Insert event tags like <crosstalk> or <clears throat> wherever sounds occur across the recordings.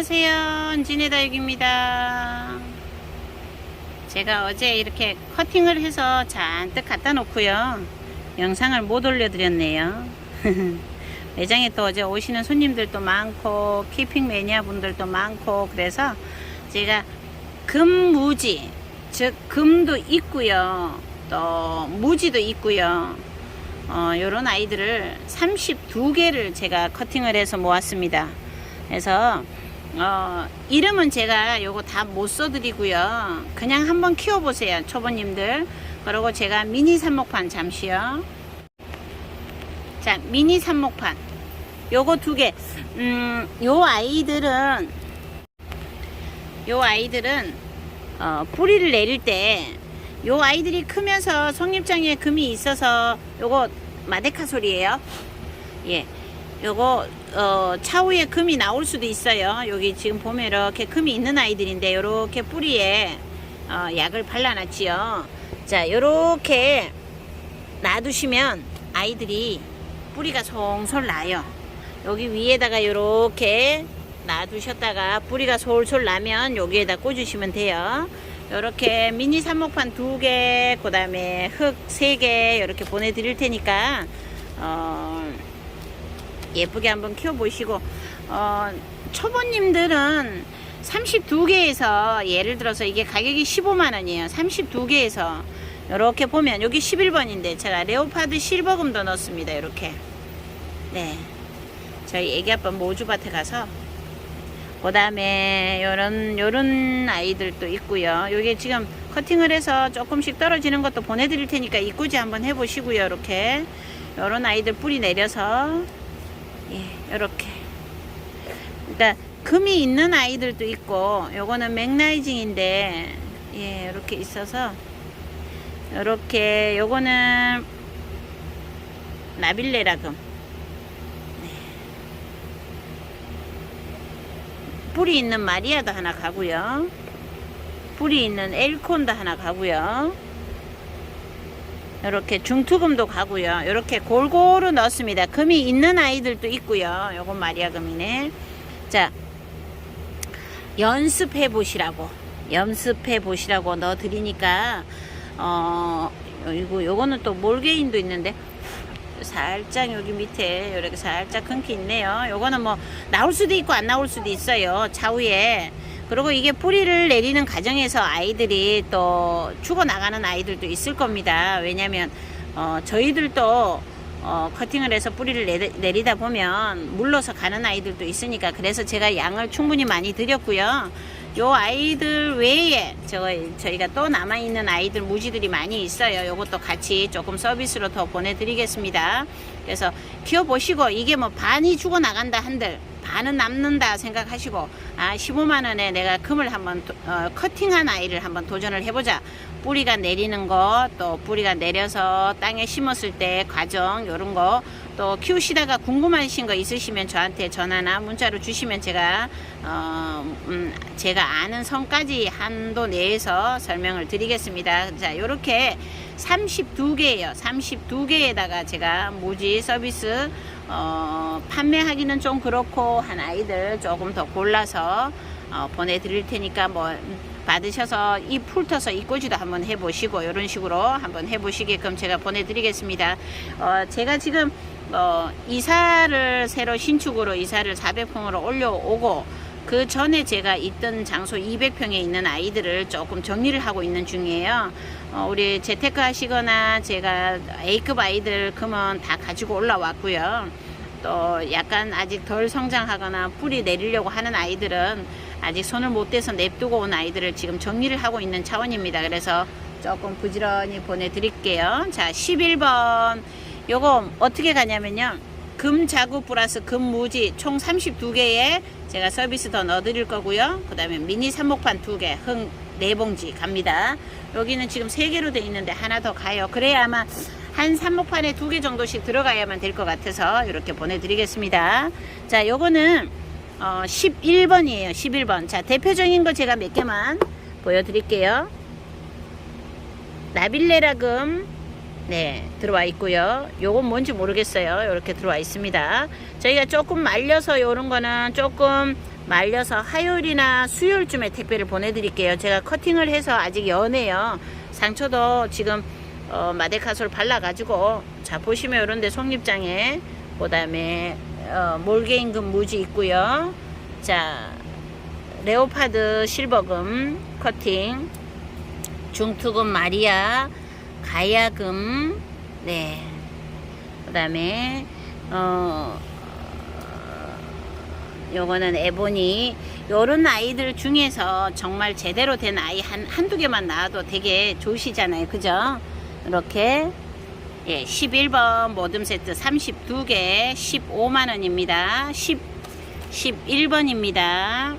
안녕하세요. 은진의 다육입니다. 제가 어제 이렇게 커팅을 해서 잔뜩 갖다 놓고요. 영상을 못 올려드렸네요. <laughs> 매장에 또 어제 오시는 손님들도 많고, 키핑 매니아 분들도 많고, 그래서 제가 금무지, 즉, 금도 있고요. 또, 무지도 있고요. 어, 요런 아이들을 32개를 제가 커팅을 해서 모았습니다. 그래서 어, 이름은 제가 요거 다 못 써드리고요. 그냥 한번 키워보세요. 초보님들. 그리고 제가 미니 삽목판 잠시요. 자, 미니 삽목판. 요거 두 개. 음, 요 아이들은, 요 아이들은, 어, 뿌리를 내릴 때, 요 아이들이 크면서 속립장에 금이 있어서 요거 마데카 소리예요. 예. 요거 어, 차후에 금이 나올 수도 있어요. 여기 지금 보면 이렇게 금이 있는 아이들인데 요렇게 뿌리에 어, 약을 발라놨지요. 자, 요렇게 놔두시면 아이들이 뿌리가 솔솔 나요. 여기 위에다가 요렇게 놔두셨다가 뿌리가 솔솔 나면 여기에다 꽂으시면 돼요. 요렇게 미니 삽목판 두 개, 그 다음에 흙 세 개 이렇게 보내드릴 테니까 어, 예쁘게 한번 키워보시고 어, 초보님들은 32개에서 예를 들어서 이게 가격이 15만원이에요. 32개에서 이렇게 보면 여기 11번인데 제가 레오파드 실버금도 넣습니다. 이렇게. 네. 저희 애기 아빠 모주밭에 가서 그 다음에 요런 요런 아이들도 있고요. 요게 지금 커팅을 해서 조금씩 떨어지는 것도 보내드릴 테니까 이꾸지 한번 해보시고요. 이렇게. 요런 아이들 뿌리 내려서 예, 요렇게. 그러니까 금이 있는 아이들도 있고, 요거는 맥라이징인데, 예, 이렇게 있어서, 요렇게, 요거는 나빌레라 금. 네. 뿌리 있는 마리아도 하나 가고요. 뿌리 있는 엘콘도 하나 가고요. 이렇게 중투금도 가고요. 이렇게 골고루 넣습니다. 금이 있는 아이들도 있고요. 요건 마리아 금이네. 자, 연습해 보시라고. 연습해 보시라고 넣어 드리니까 어, 이거 요거는 또 몰게인도 있는데 살짝 여기 밑에 이렇게 살짝 끊기 있네요. 요거는 뭐 나올 수도 있고 안 나올 수도 있어요. 차후에. 그리고 이게 뿌리를 내리는 과정에서 아이들이 또 죽어 나가는 아이들도 있을 겁니다. 왜냐면 어, 저희들도 어, 커팅을 해서 뿌리를 내리, 다 보면 물러서 가는 아이들도 있으니까 그래서 제가 양을 충분히 많이 드렸고요. 요 아이들 외에 저, 저희가 또 남아있는 아이들 무지들이 많이 있어요. 요것도 같이 조금 서비스로 더 보내드리겠습니다. 그래서 키워보시고 이게 뭐 반이 죽어나간다 한들 반은 남는다 생각하시고 아 15만 원에 내가 금을 한번 도, 어, 커팅한 아이를 한번 도전을 해보자 뿌리가 내리는 거 또 뿌리가 내려서 땅에 심었을 때 과정 요런 거 또 키우시다가 궁금하신 거 있으시면 저한테 전화나 문자로 주시면 제가 어, 음, 제가 아는 선까지 한도 내에서 설명을 드리겠습니다. 자, 요렇게 32개예요. 32개에다가 제가 무지 서비스 어, 판매하기는 좀 그렇고 한 아이들 조금 더 골라서 어, 보내드릴 테니까 뭐 받으셔서 이 풀터서 이 꽂이도 한번 해보시고 이런 식으로 한번 해보시게끔 제가 보내드리겠습니다. 어, 제가 지금 어, 이사를 새로 신축으로 이사를 400평으로 올려오고 그 전에 제가 있던 장소 200평에 있는 아이들을 조금 정리를 하고 있는 중이에요. 어, 우리 재테크 하시거나 제가 A급 아이들 그러면 다 가지고 올라왔고요. 또 약간 아직 덜 성장하거나 뿌리 내리려고 하는 아이들은 아직 손을 못 대서 냅두고 온 아이들을 지금 정리를 하고 있는 차원입니다. 그래서 조금 부지런히 보내드릴게요. 자, 11번. 요거 어떻게 가냐면요. 금 자구 플러스 금 무지 총 32개에 제가 서비스 더 넣어드릴 거고요. 그 다음에 미니 삽목판 2개, 흥 4봉지 갑니다. 여기는 지금 3개로 돼 있는데 하나 더 가요. 그래야 아마 한 삽목판에 2개 정도씩 들어가야만 될 것 같아서 이렇게 보내드리겠습니다. 자, 요거는 어, 11번이에요. 11번. 자, 대표적인 거 제가 몇 개만 보여드릴게요. 나빌레라금 네 들어와 있고요 요건 뭔지 모르겠어요 이렇게 들어와 있습니다 저희가 조금 말려서 요런 거는 조금 말려서 화요일이나 수요일쯤에 택배를 보내드릴게요. 제가 커팅을 해서 아직 연해요. 상처도 지금 어, 마데카솔 발라가지고 자 보시면 이런데 속립장에 그 다음에 어, 몰개임금 무지 있고요. 자 레오파드 실버금 커팅 중투금 마리아 가야금. 네. 그다음에 어 요거는 에보니. 요런 아이들 중에서 정말 제대로 된 아이 한, 한두 개만 나와도 되게 좋으시잖아요. 그죠? 이렇게. 예, 11번 모듬 세트 32개 15만원입니다. 10, 11번입니다.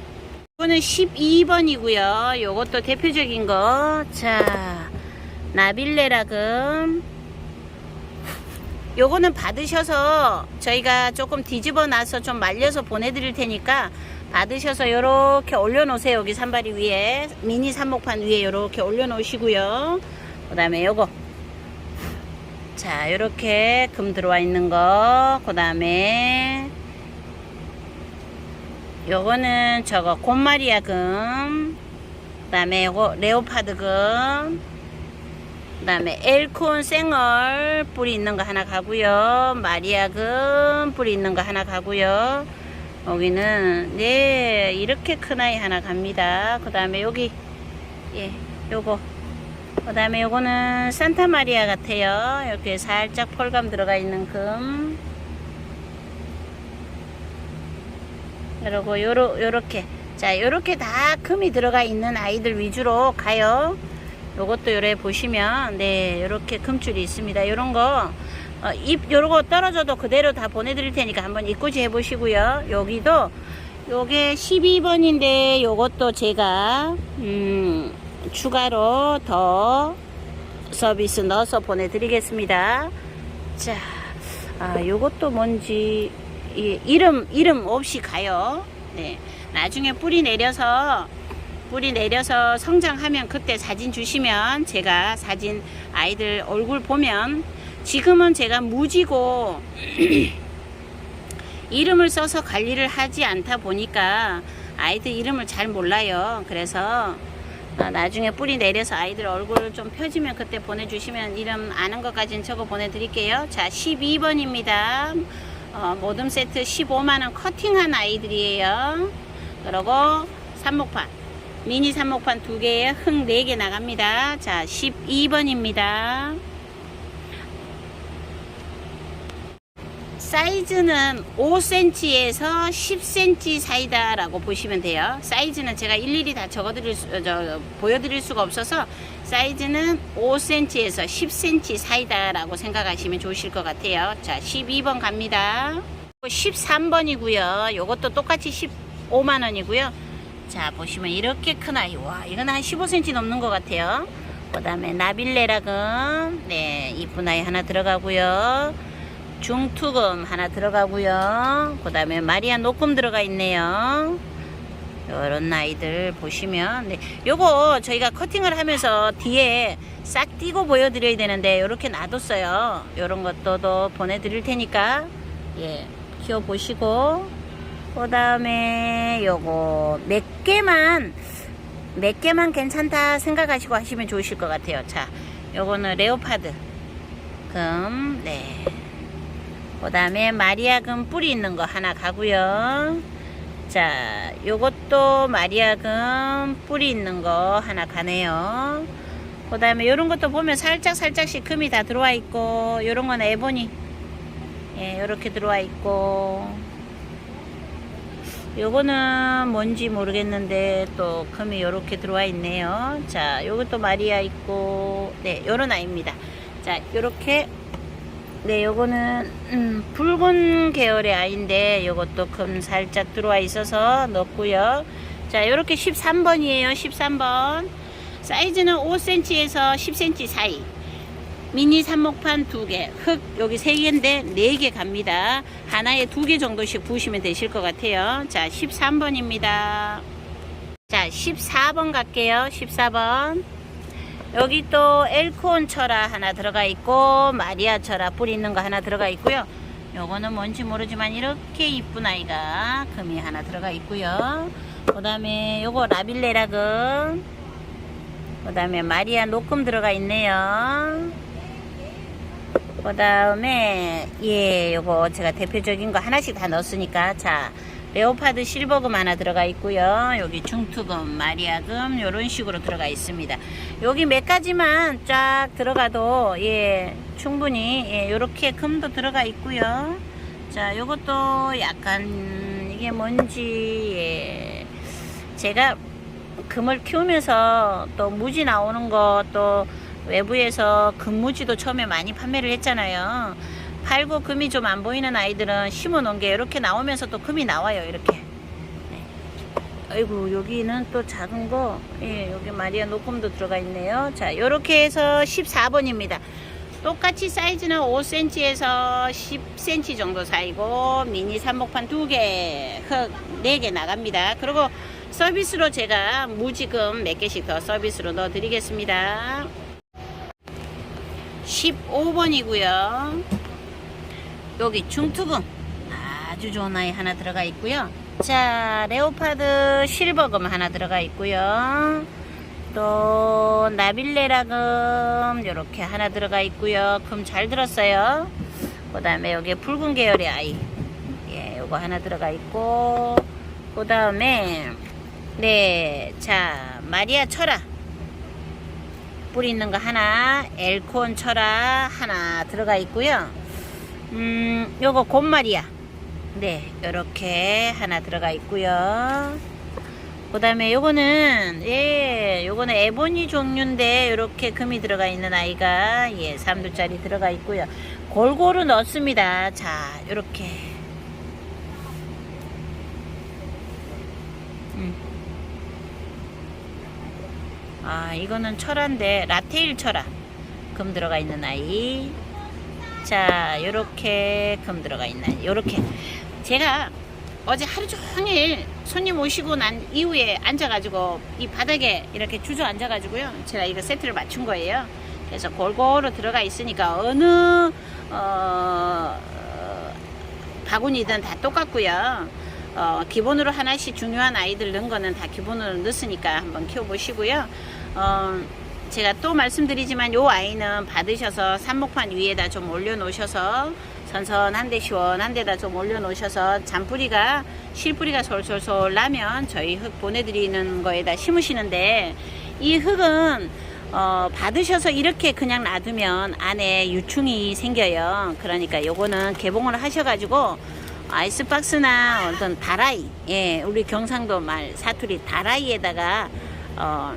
이거는 12번이고요. 요것도 대표적인 거 자 나빌레라금. 요거는 받으셔서 저희가 조금 뒤집어 놔서 좀 말려서 보내드릴 테니까 받으셔서 요렇게 올려놓으세요. 여기 산발이 위에 미니 삽목판 위에 요렇게 올려놓으시고요. 그 다음에 요거. 자 요렇게 금 들어와 있는 거그 다음에 요거는 저거 곰마리아 금, 그 다음에 요거 레오파드 금, 그 다음에 엘콘 생얼 뿌리 있는 거 하나 가고요. 마리아 금 뿌리 있는 거 하나 가고요. 여기는 네 이렇게 큰 아이 하나 갑니다. 그 다음에 여기 예 요거 그 다음에 요거는 산타 마리아 같아요. 이렇게 살짝 펄감 들어가 있는 금. 그리고 요렇게 자 요렇게 다 금이 들어가 있는 아이들 위주로 가요 요것도 요래 보시면 네 요렇게 금줄이 있습니다 요런 거 어, 잎 요거 떨어져도 그대로 다 보내드릴 테니까 한번 입고지 해보시고요 여기도 요게 12번인데 요것도 제가 음, 추가로 더 서비스 넣어서 보내드리겠습니다 자 아, 요것도 뭔지 이, 이름 이름 없이 가요. 네. 나중에 뿌리 내려서 뿌리 내려서 성장하면 그때 사진 주시면 제가 사진 아이들 얼굴 보면 지금은 제가 무지고 <clears throat> 이름을 써서 관리를 하지 않다 보니까 아이들 이름을 잘 몰라요. 그래서 어, 나중에 뿌리 내려서 아이들 얼굴 좀 펴지면 그때 보내주시면 이름 아는 것까지는 적어 보내드릴게요. 자, 12번입니다. 어, 모듬 세트 15만원 커팅한 아이들이에요. 그리고 삽목판. 미니 삽목판 두 개에 흙 4개 나갑니다. 자, 12번입니다. 사이즈는 5cm에서 10cm 사이다 라고 보시면 돼요. 사이즈는 제가 일일이 다 적어드릴 수, 어, 저, 보여드릴 수가 없어서 사이즈는 5cm에서 10cm 사이다 라고 생각하시면 좋으실 것 같아요. 자, 12번 갑니다. 13번이고요. 요것도 똑같이 15만원이고요. 자, 보시면 이렇게 큰 아이. 와, 이건 한 15cm 넘는 것 같아요. 그 다음에 나빌레라금. 네, 이쁜 아이 하나 들어가고요. 중투금 하나 들어가고요. 그 다음에 마리아 녹금 들어가 있네요. 요런 아이들 보시면 네, 요거 저희가 커팅을 하면서 뒤에 싹 띄고 보여드려야 되는데 요렇게 놔뒀어요. 요런 것도 더 보내드릴 테니까 예 키워보시고 그 다음에 요거 몇 개만 몇 개만 괜찮다 생각하시고 하시면 좋으실 것 같아요. 자, 요거는 레오파드 금, 네. 그 다음에 마리아금 뿌리 있는 거 하나 가고요. 자, 요것도 마리아금 뿌리 있는 거 하나 가네요. 그 다음에 요런 것도 보면 살짝 살짝씩 금이 다 들어와 있고, 요런 건 에보니. 예, 요렇게 들어와 있고. 요거는 뭔지 모르겠는데 또 금이 요렇게 들어와 있네요. 자, 요것도 마리아 있고, 네, 요런 아이입니다. 자, 요렇게 네, 요거는 음, 붉은 계열의 아이인데 요것도 금 살짝 들어와 있어서 넣고요. 자, 요렇게 13번이에요. 13번. 사이즈는 5cm에서 10cm 사이. 미니 삽목판 두 개, 흙 여기 세 개인데 네 개 갑니다. 하나에 두 개 정도씩 부으시면 되실 것 같아요. 자, 13번입니다. 자, 14번 갈게요. 14번. 여기 또 엘콘 철아 하나 들어가 있고 마리아 철아 뿌리 있는 거 하나 들어가 있고요. 요거는 뭔지 모르지만 이렇게 이쁜 아이가 금이 하나 들어가 있고요. 그 다음에 요거 라빌레라금. 그 다음에 마리아 녹금 들어가 있네요. 그 다음에 예 요거 제가 대표적인 거 하나씩 다 넣었으니까. 자 레오파드 실버금 하나 들어가 있고요. 여기 중투금 마리아금 요런 식으로 들어가 있습니다. 여기 몇 가지만 쫙 들어가도 예 충분히 예 요렇게 금도 들어가 있고요. 자 요것도 약간 이게 뭔지 예. 제가 금을 키우면서 또 무지 나오는 거또 외부에서 금무지도 처음에 많이 판매를 했잖아요. 팔고 금이 좀 안 보이는 아이들은 심어 놓은 게 이렇게 나오면서 또 금이 나와요. 이렇게. 네. 아이고 여기는 또 작은 거, 예, 여기 마리아 녹음도 들어가 있네요. 자, 요렇게 해서 14번입니다. 똑같이 사이즈는 5cm에서 10cm 정도 사이고 미니 삼목판 2개, 흙 4개 나갑니다. 그리고 서비스로 제가 무지금 몇 개씩 더 서비스로 넣어 드리겠습니다. 15번이고요. 여기 중투금 아주 좋은 아이 하나 들어가 있고요. 자, 레오파드 실버금 하나 들어가 있고요. 또 나빌레라금 이렇게 하나 들어가 있고요. 금 잘 들었어요. 그 다음에 여기 붉은 계열의 아이. 예, 요거 하나 들어가 있고 그 다음에 네, 자, 마리아 철아. 뿌리 있는 거 하나, 엘콘 철아 하나 들어가 있고요. 음, 요거 곰마리아. 네, 요렇게 하나 들어가 있고요. 그 다음에 요거는, 예, 요거는 에보니 종류인데, 요렇게 금이 들어가 있는 아이가, 예, 3두짜리 들어가 있고요. 골고루 넣습니다. 자, 요렇게. 아, 이거는 철화인데, 라테일 철화. 금 들어가 있는 아이. 자, 요렇게 금 들어가 있는. 요렇게. 제가 어제 하루 종일 손님 오시고 난 이후에 앉아가지고 이 바닥에 이렇게 주저앉아가지고요. 제가 이거 세트를 맞춘 거예요. 그래서 골고루 들어가 있으니까 어느, 어, 바구니든 다 똑같고요. 어, 기본으로 하나씩 중요한 아이들 넣은 거는 다 기본으로 넣었으니까 한번 키워보시고요. 어, 제가 또 말씀드리지만 요 아이는 받으셔서 삽목판 위에다 좀 올려놓으셔서 선선한데 시원한 데다 좀 올려놓으셔서 잔뿌리가 실뿌리가 솔솔솔 나면 저희 흙 보내드리는 거에다 심으시는데 이 흙은 어, 받으셔서 이렇게 그냥 놔두면 안에 유충이 생겨요. 그러니까 요거는 개봉을 하셔가지고 아이스박스나 어떤 다라이, 예, 우리 경상도 말 사투리 다라이에다가 어,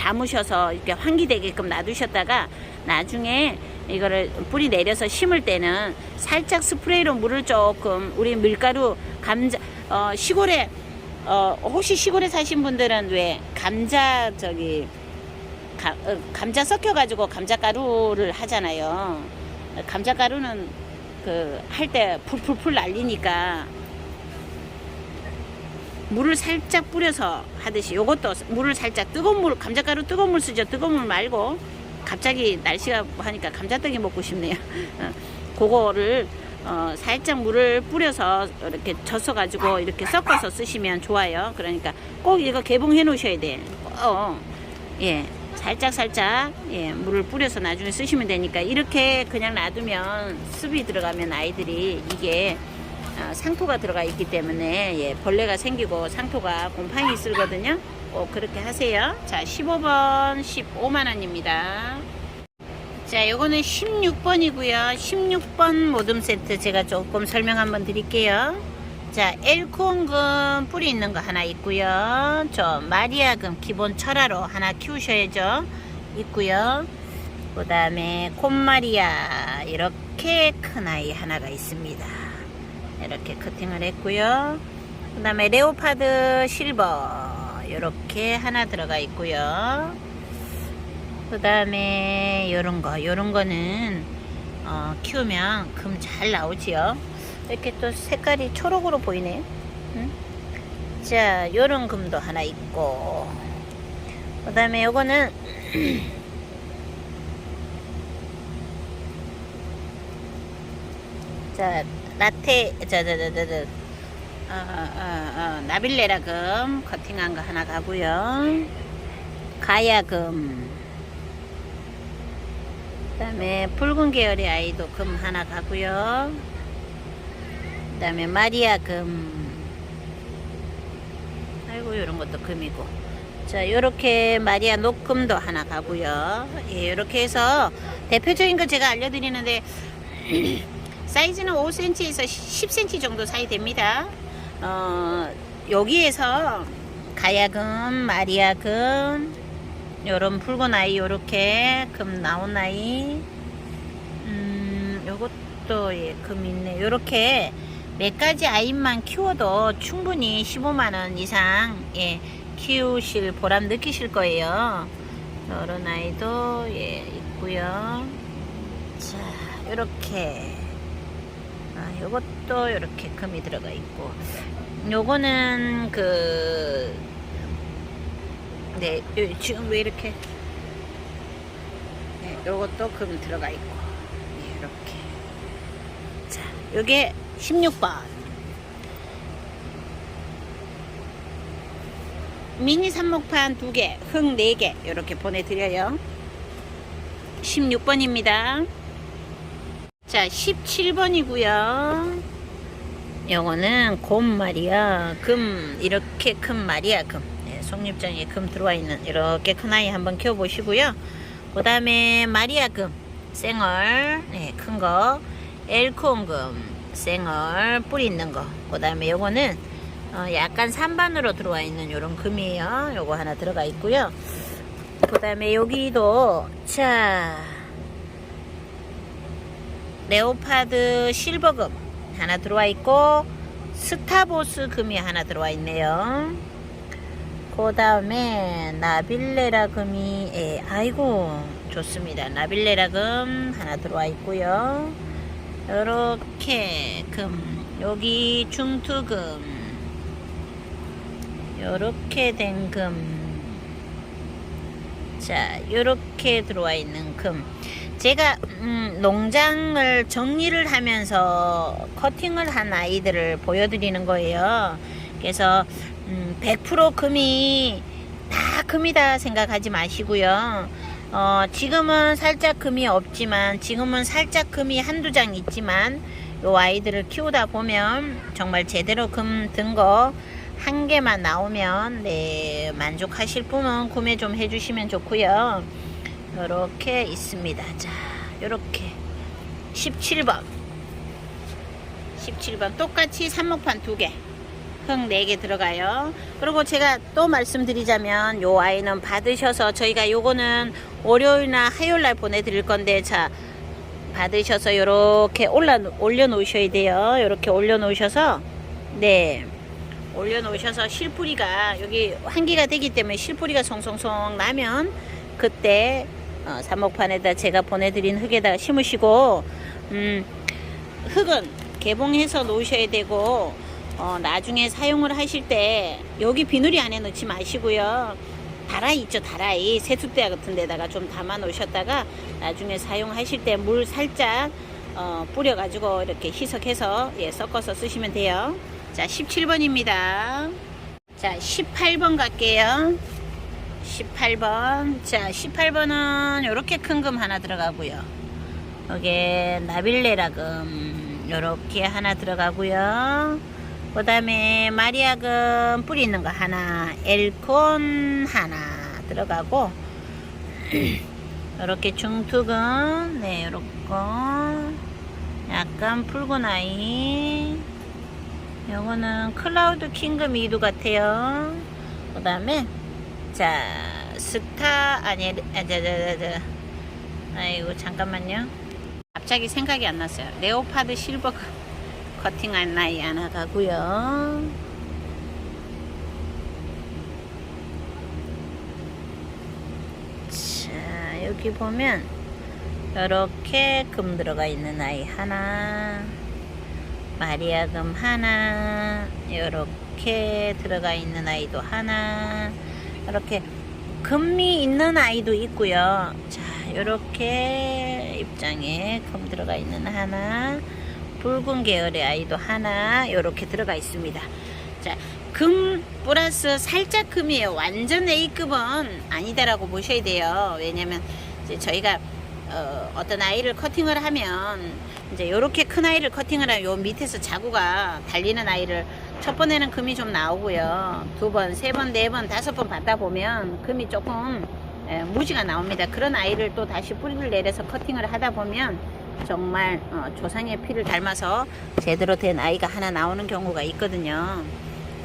담으셔서 이렇게 환기되게끔 놔두셨다가 나중에 이거를 뿌리 내려서 심을 때는 살짝 스프레이로 물을 조금 우리 밀가루 감자 어, 시골에 어, 혹시 시골에 사신 분들은 왜 감자 저기 가, 어, 감자 섞여 가지고 감자 가루를 하잖아요. 감자 가루는 그 할 때 풀풀풀 날리니까 물을 살짝 뿌려서 하듯이 요것도 물을 살짝 뜨거운 물 감자가루 뜨거운 물 쓰죠. 뜨거운 물 말고 갑자기 날씨가 하니까 감자떡이 먹고 싶네요. 어, 그거를 어, 살짝 물을 뿌려서 이렇게 젖어 가지고 이렇게 섞어서 쓰시면 좋아요. 그러니까 꼭 이거 개봉해 놓으셔야 돼 어, 예 살짝 살짝 예, 물을 뿌려서 나중에 쓰시면 되니까 이렇게 그냥 놔두면 습이 들어가면 아이들이 이게 어, 상토가 들어가 있기 때문에 예, 벌레가 생기고 상토가 곰팡이 쓸거든요. 꼭 그렇게 하세요. 자, 15번 15만 원입니다. 자, 요거는 16번이고요. 16번 모듬 세트 제가 조금 설명 한번 드릴게요. 자, 엘콘금 뿌리 있는 거 하나 있고요. 저 마리아금 기본 철화로 하나 키우셔야죠. 있고요. 그 다음에 콤마리아 이렇게 큰 아이 하나가 있습니다. 이렇게 커팅을 했고요. 그 다음에 레오파드 실버 이렇게 하나 들어가 있고요. 그 다음에 요런 거 요런 거는 어, 키우면 금 잘 나오지요. 이렇게 또 색깔이 초록으로 보이네요. 응? 자 요런 금도 하나 있고 그 다음에 요거는 <clears throat> 자, 자, 자, 자. 어, 어, 어, 나빌레라금 커팅한 거 하나 가고요. 가야금. 그 다음에 붉은 계열의 아이도 금 하나 가고요. 그 다음에 마리아 금. 아이고 이런 것도 금이고. 자, 요렇게 마리아 녹금도 하나 가고요. 예, 요렇게 해서 대표적인 거 제가 알려드리는데 사이즈는 5cm에서 10cm 정도 사이 됩니다. 어, 여기에서 가야금, 마리아금, 요런 붉은 아이 요렇게 금 나온 아이, 음, 요것도 예, 금 있네. 요렇게 몇 가지 아이만 키워도 충분히 15만원 이상, 예, 키우실 보람 느끼실 거예요. 요런 아이도, 예, 있고요 자, 요렇게. 아, 요것도 요렇게 금이 들어가 있고. 요거는 그, 네, 요- 지금 왜 이렇게. 네, 요것도 금 들어가 있고. 네, 이렇게. 자, 요게 16번. 미니 삽목판 2개, 흙 4개, 이렇게 보내드려요. 16번입니다. 자, 17번이고요. 요거는 곰 말이야. 금, 이렇게 큰 말이야, 금. 네, 속립장에 금 들어와 있는 이렇게 큰 아이 한번 키워보시고요. 그 다음에 마리아 금, 생얼, 네, 큰 거. 엘콘 금, 생얼, 뿌리 있는 거. 그 다음에 요거는 어, 약간 산반으로 들어와 있는 요런 금이에요. 요거 하나 들어가 있고요. 그 다음에 여기도, 자, 레오파드 실버금 하나 들어와 있고 스타보스 금이 하나 들어와 있네요. 그 다음에 나빌레라 금이 예, 아이고 좋습니다. 나빌레라 금 하나 들어와 있고요. 요렇게 금 여기 중투금 요렇게 된 금. 자, 요렇게 들어와 있는 금. 제가 음, 농장을 정리를 하면서 커팅을 한 아이들을 보여드리는 거예요. 그래서 음, 100% 금이 다 금이다 생각하지 마시고요. 어, 지금은 살짝 금이 없지만 지금은 살짝 금이 한두 장 있지만 요 아이들을 키우다 보면 정말 제대로 금 든 거 한 개만 나오면 네 만족하실 분은 구매 좀 해주시면 좋고요. 이렇게 있습니다. 자, 이렇게 17번 17번 똑같이 삽목판 두 개, 흙네개 들어가요. 그리고 제가 또 말씀드리자면 요 아이는 받으셔서 저희가 요거는 월요일이나 화요일날 보내드릴 건데 자 받으셔서 요렇게 올라 올려 놓으셔야 돼요. 요렇게 올려 놓으셔서 네. 올려 놓으셔서 실뿌리가 여기 환기가 되기 때문에 실뿌리가 송송송 나면 그때 어, 삽목판에다 제가 보내드린 흙에다가 심으시고 음, 흙은 개봉해서 놓으셔야 되고 어, 나중에 사용을 하실 때 여기 비누리 안에 넣지 마시고요. 다라이 있죠 다라이. 세숫대 같은 데다가 좀 담아 놓으셨다가 나중에 사용하실 때 물 살짝 어, 뿌려 가지고 이렇게 희석해서 예, 섞어서 쓰시면 돼요. 자 17번입니다. 자 18번 갈게요 18번. 자, 18번은 요렇게 큰 금 하나 들어가고요. 여기에 나빌레라금 요렇게 하나 들어가고요. 그 다음에 마리아금 뿌리 있는 거 하나, 엘콘 하나 들어가고 <clears throat> 요렇게 중투금 네, 요렇게 약간 붉은 아이 요거는 클라우드 킹금 이두 같아요. 그 다음에 자, 스타, 아니, 아, 자, 자, 자, 자. 아이고, 잠깐만요. 갑자기 생각이 안 났어요. 레오파드 실버 커팅한 나이 하나 가고요. 자, 여기 보면, 이렇게 금 들어가 있는 아이 하나, 마리아 금 하나, 이렇게 들어가 있는 아이도 하나, 이렇게 금이 있는 아이도 있고요. 자, 이렇게 입장에 금 들어가 있는 하나, 붉은 계열의 아이도 하나 이렇게 들어가 있습니다. 자, 금 플러스 살짝 금이에요. 완전 A급은 아니다라고 보셔야 돼요. 왜냐면 저희가 어, 어떤 아이를 커팅을 하면 이제 이렇게 큰 아이를 커팅을 하면 요 밑에서 자구가 달리는 아이를 첫 번에는 금이 좀 나오고요. 두 번, 세 번, 네 번, 다섯 번 받다 보면 금이 조금 예, 무지가 나옵니다. 그런 아이를 또 다시 뿌리를 내려서 커팅을 하다 보면 정말 어, 조상의 피를 닮아서 제대로 된 아이가 하나 나오는 경우가 있거든요.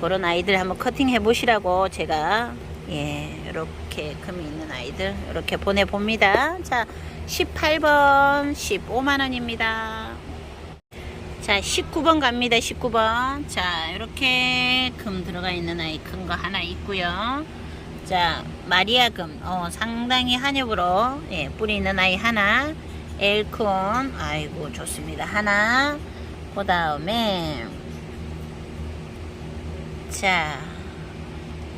그런 아이들 한번 커팅 해 보시라고 제가 예 이렇게 금이 있는 아이들 이렇게 보내 봅니다. 자 18번 15만 원입니다. 자 19번 갑니다. 19번 자 이렇게 금 들어가 있는 아이 큰 거 하나 있고요. 자 마리아 금 어, 상당히 한엽으로 예, 뿌리 있는 아이 하나 엘콘 아이고 좋습니다 하나 그 다음에 자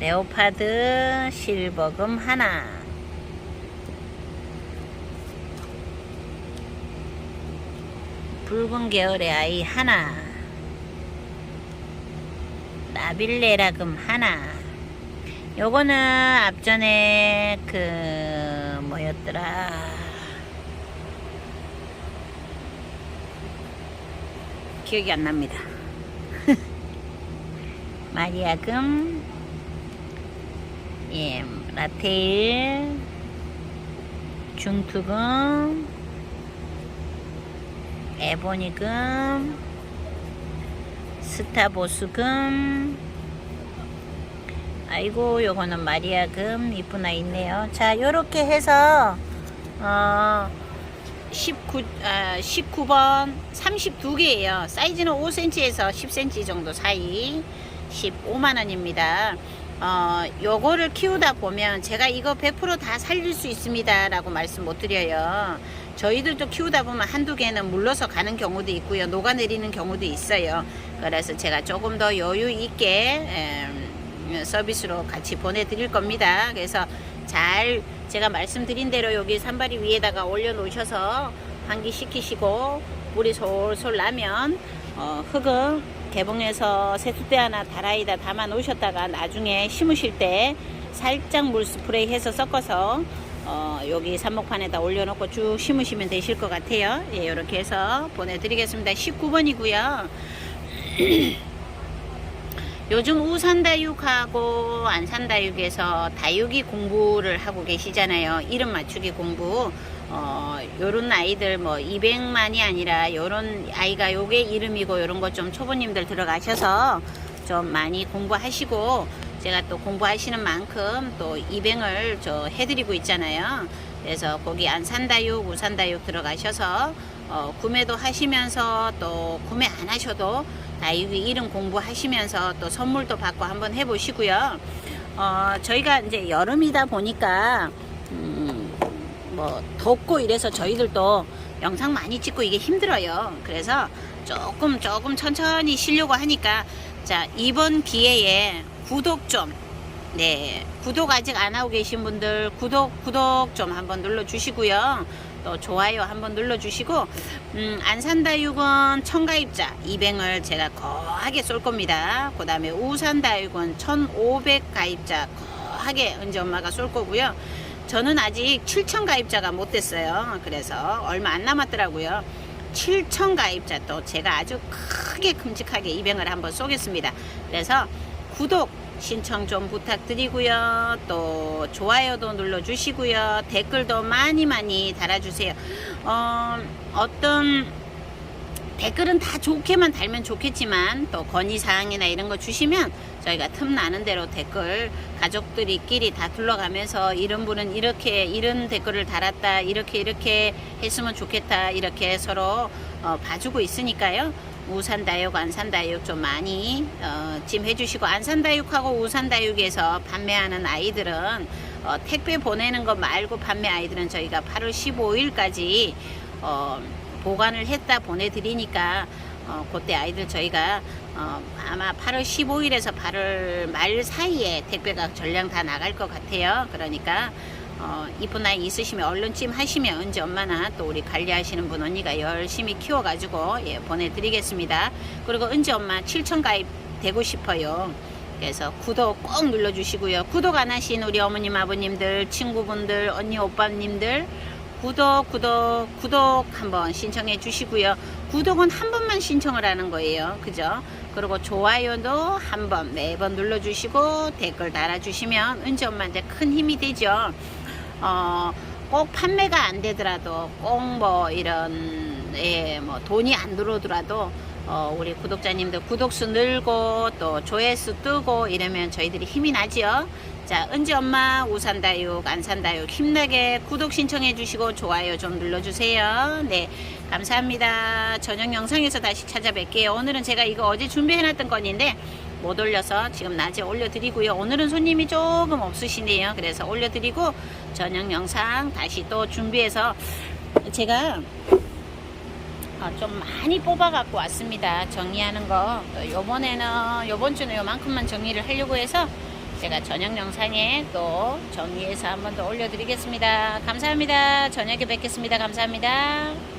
레오파드 실버금 하나 붉은 계열의 아이 하나. 나빌레라금 하나. 요거는 앞전에 그 뭐였더라? 기억이 안 납니다. <laughs> 마리아금, 예, 라테일, 중투금, 에보니금, 스타보스금, 아이고, 요거는 마리아금, 아이 있네요. 자, 요렇게 해서, 어, 19, 아, 19번 32개예요. 사이즈는 5cm에서 10cm 정도 사이 15만원입니다. 어, 요거를 키우다 보면 제가 이거 100%다 살릴 수 있습니다. 라고 말씀 못 드려요. 저희들도 키우다 보면 한두 개는 물러서 가는 경우도 있고요. 녹아내리는 경우도 있어요. 그래서 제가 조금 더 여유 있게 em, 서비스로 같이 보내드릴 겁니다. 그래서 잘 제가 말씀드린 대로 여기 산발이 위에다가 올려놓으셔서 환기시키시고 물이 솔솔 나면 어, 흙을 개봉해서 세수대 하나 다라이다 담아 놓으셨다가 나중에 심으실 때 살짝 물 스프레이 해서 섞어서 어, 여기 삽목판에다 올려놓고 쭉 심으시면 되실 것 같아요. 예, 이렇게 해서 보내드리겠습니다. 19번이고요. <clears throat> 요즘 우산다육하고 안산다육에서 다육이 공부를 하고 계시잖아요. 이름 맞추기 공부. 어, 요런 아이들 뭐 200만이 아니라 요런 아이가 요게 이름이고 요런 거좀 초보님들 들어가셔서 좀 많이 공부하시고 제가 또 공부하시는 만큼 또 입행을 저 해드리고 있잖아요. 그래서 거기 안산다육, 우산다육 들어가셔서 어, 구매도 하시면서 또 구매 안 하셔도 다육이 이름 공부하시면서 또 선물도 받고 한번 해보시고요. 어, 저희가 이제 여름이다 보니까 음, 뭐 덥고 이래서 저희들도 영상 많이 찍고 이게 힘들어요. 그래서 조금 조금 천천히 쉬려고 하니까 자 이번 기회에 구독 좀 네, 구독 아직 안 하고 계신 분들 구독 구독 좀 한번 눌러 주시고요. 또 좋아요 한번 눌러 주시고 음, 안산다육은 청가입자 200을 제가 거하게 쏠 겁니다. 그다음에 우산다육은 1,500 가입자 거하게 은지 엄마가 쏠 거고요. 저는 아직 7,000 가입자가 못 됐어요. 그래서 얼마 안 남았더라고요. 7,000 가입자 또 제가 아주 크게 큼직하게 입행을 한번 쏘겠습니다. 그래서 구독 신청 좀 부탁드리고요. 또 좋아요도 눌러주시고요. 댓글도 많이 많이 달아주세요. 어, 어떤 댓글은 다 좋게만 달면 좋겠지만 또 건의사항이나 이런 거 주시면 저희가 틈나는 대로 댓글 가족들이끼리 다 둘러가면서 이런 분은 이렇게 이런 댓글을 달았다 이렇게 이렇게 했으면 좋겠다 이렇게 서로 어, 봐주고 있으니까요 우산다육 안산다육 좀 많이 어, 찜 해주시고 안산다육하고 우산다육에서 판매하는 아이들은 어, 택배 보내는 거 말고 판매 아이들은 저희가 8월 15일까지 어, 보관을 했다 보내드리니까 어, 그때 아이들 저희가 어, 아마 8월 15일에서 8월 말 사이에 택배가 전량 다 나갈 것 같아요. 그러니까 어, 이쁜 아이 있으시면 얼른 찜 하시면 은지 엄마나 또 우리 관리하시는 분 언니가 열심히 키워가지고 예, 보내드리겠습니다. 그리고 은지 엄마 7천 가입 되고 싶어요. 그래서 구독 꼭 눌러주시고요. 구독 안 하신 우리 어머님, 아버님들, 친구분들, 언니, 오빠님들 구독, 구독, 구독 한번 신청해 주시고요. 구독은 한 번만 신청을 하는 거예요. 그죠? 그리고 좋아요도 한 번 매번 눌러주시고 댓글 달아주시면 은지 엄마한테 큰 힘이 되죠. 어, 꼭 판매가 안 되더라도 꼭 뭐 이런 예, 뭐 돈이 안 들어오더라도 어, 우리 구독자님들 구독수 늘고 또 조회수 뜨고 이러면 저희들이 힘이 나지요. 자, 은지 엄마 우산다육 안산다육 힘나게 구독 신청해 주시고 좋아요 좀 눌러주세요. 네, 감사합니다. 저녁 영상에서 다시 찾아뵐게요. 오늘은 제가 이거 어제 준비해놨던 건인데 못 올려서 지금 낮에 올려드리고요. 오늘은 손님이 조금 없으시네요. 그래서 올려드리고 저녁 영상 다시 또 준비해서 제가 어, 좀 많이 뽑아 갖고 왔습니다. 정리하는 거. 또 요번에는 요번 주는 요만큼만 정리를 하려고 해서 제가 저녁 영상에 또 정리해서 한 번 더 올려드리겠습니다. 감사합니다. 저녁에 뵙겠습니다. 감사합니다.